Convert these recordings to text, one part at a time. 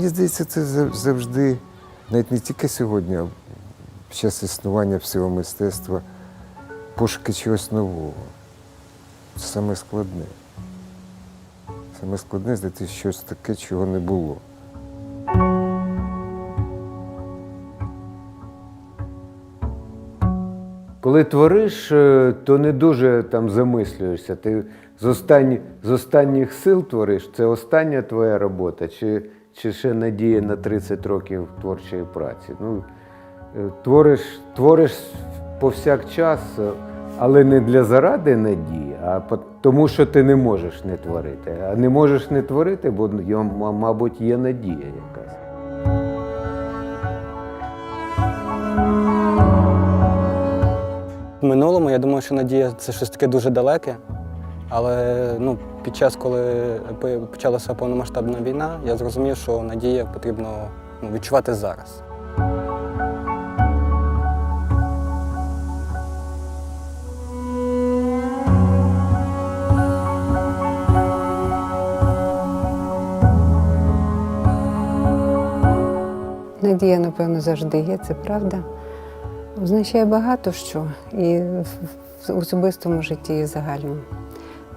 Мені здається, це завжди, навіть не тільки сьогодні, а під час існування всього мистецтва, пошуки чогось нового. Це саме складне. Саме складне знайти щось таке, чого не було. Коли твориш, е, то не дуже там замислюєшся. Ти з, останні, з останніх сил твориш, це остання твоя робота, чи, чи ще надія на 30 років творчої праці. Ну, е, твориш, твориш повсякчас, е, але не для заради надії, а тому, що ти не можеш не творити. А не можеш не творити, бо, м- мабуть, є надія якась. В минулому я думав, що надія це щось таке дуже далеке. Але ну, під час, коли почалася повномасштабна війна, я зрозумів, що надія потрібно ну, відчувати зараз. Надія, напевно, завжди є, це правда. Означає багато що і в особистому житті, і загальному.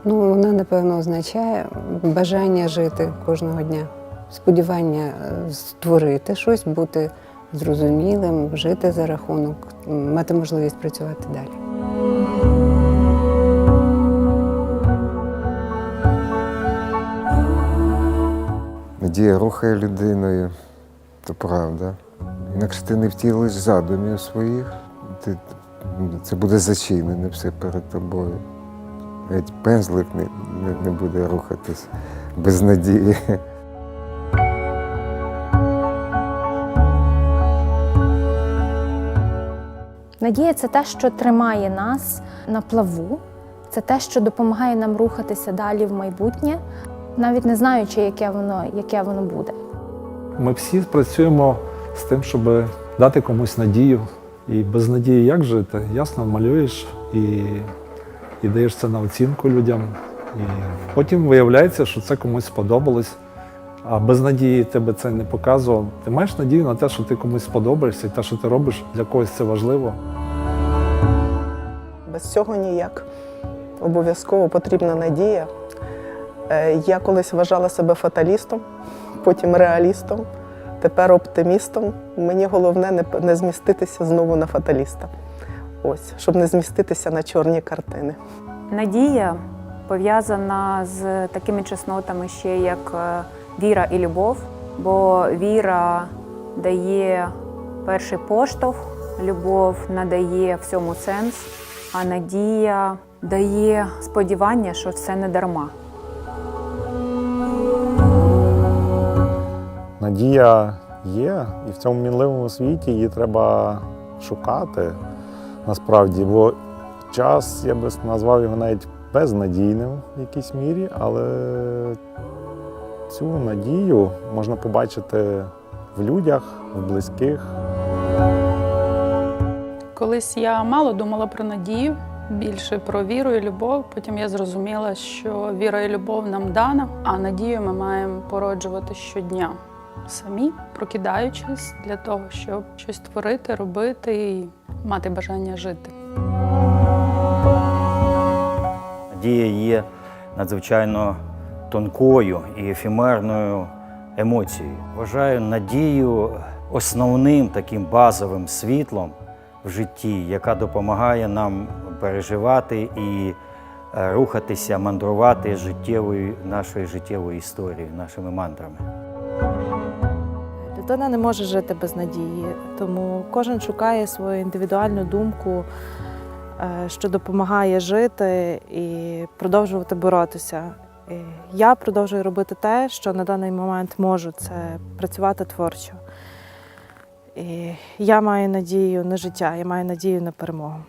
Ну, вона, напевно, означає бажання жити кожного дня, сподівання е, створити щось, бути зрозумілим, жити за рахунок, мати можливість працювати далі. Надія рухає людиною, то правда. Інакше ти не втілиш задумів своїх, ти, це буде зачинене все перед тобою. Навіть пензлик не, не, не буде рухатись без надії. Надія це те, що тримає нас на плаву, це те, що допомагає нам рухатися далі в майбутнє, навіть не знаючи, яке воно, яке воно буде. Ми всі працюємо з тим, щоб дати комусь надію. І без надії як жити? Ясно, малюєш і, і даєш це на оцінку людям. І потім виявляється, що це комусь сподобалось. А без надії тебе це не показував. Ти маєш надію на те, що ти комусь сподобаєшся, і те, що ти робиш, для когось це важливо. Без цього ніяк. Обов'язково потрібна надія. Е, Я колись вважала себе фаталістом, потім реалістом, тепер оптимістом. Мені головне не зміститися знову на фаталіста. Ось, щоб не зміститися на чорні картини. Надія пов'язана з такими чеснотами ще як е, віра і любов, бо віра дає перший поштовх, любов надає всьому сенс, а надія дає сподівання, що все не дарма. Надія є, і в цьому мінливому світі її треба шукати насправді, бо час я би назвав його навіть безнадійним в якійсь мірі, але цю надію можна побачити в людях, в близьких. Колись я мало думала про надію, більше про віру і любов. Потім я зрозуміла, що віра і любов нам дана, а надію ми маємо породжувати щодня самі, прокидаючись для того, щоб щось творити, робити мати бажання жити. Надія є надзвичайно тонкою і ефемерною емоцією. Вважаю надію основним таким базовим світлом в житті, яка допомагає нам переживати і е, рухатися, мандрувати життєвою нашою життєвою історією, нашими мантрами. Людина не може жити без надії, тому кожен шукає свою індивідуальну думку, е, що допомагає жити і продовжувати боротися. І Я продовжую робити те, що на даний момент можу, це працювати творчо. І я маю надію на життя, я маю надію на перемогу.